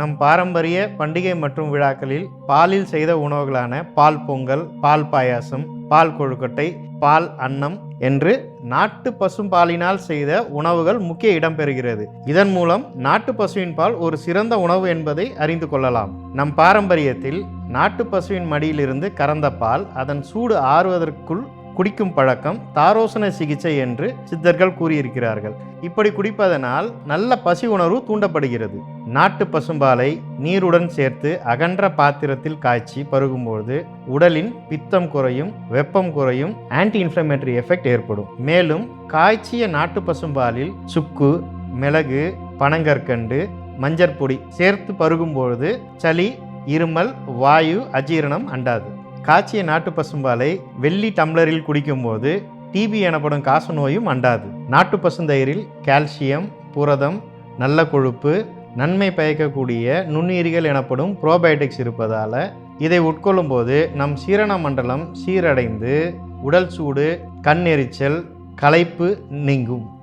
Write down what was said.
நம் பாரம்பரிய பண்டிகை மற்றும் விழாக்களில் பாலில் செய்த உணவுகளான பால் பொங்கல் பால் பாயாசம் பால் கொழுக்கட்டை பால் அன்னம் என்று நாட்டு பசும் பாலினால் செய்த உணவுகள் முக்கிய இடம் பெறுகிறது. இதன் மூலம் நாட்டு பசுவின் பால் ஒரு சிறந்த உணவு என்பதை அறிந்து கொள்ளலாம். நம் பாரம்பரியத்தில் நாட்டு பசுவின் மடியிலிருந்து கறந்த பால் அதன் சூடு ஆறுவதற்குள் குடிக்கும் பழக்கம் தாரோசன சிகிச்சை என்று சித்தர்கள் கூறியிருக்கிறார்கள். இப்படி குடிப்பதனால் நல்ல பசி உணர்வு தூண்டப்படுகிறது. நாட்டு பசும்பாலை நீருடன் சேர்த்து அகன்ற பாத்திரத்தில் காய்ச்சி பருகும்போது உடலின் பித்தம் குறையும் வெப்பம் குறையும் ஆன்டி இன்ஃப்ளமேட்டரி எஃபெக்ட் ஏற்படும். மேலும் காய்ச்சிய நாட்டு பசும்பாலில் சுக்கு மிளகு பனங்கற்கண்டு மஞ்சற்பொடி சேர்த்து பருகும்பொழுது சளி இருமல் வாயு அஜீரணம் அண்டாது. காய்ச்சிய நாட்டு பசும்பாலை வெள்ளி டம்ளரில் குடிக்கும்போது டிபி எனப்படும் காச நோயும் அண்டாது. நாட்டு பசுந்தயிரில் கால்சியம் புரதம் நல்ல கொழுப்பு நன்மை பயக்கக்கூடிய நுண்ணுயிரிகள் எனப்படும் ப்ரோபயோட்டிக்ஸ் இருப்பதால் இதை உட்கொள்ளும்போது நம் சீரண மண்டலம் சீரடைந்து உடல் சூடு கண் எரிச்சல் களைப்பு நீங்கும்.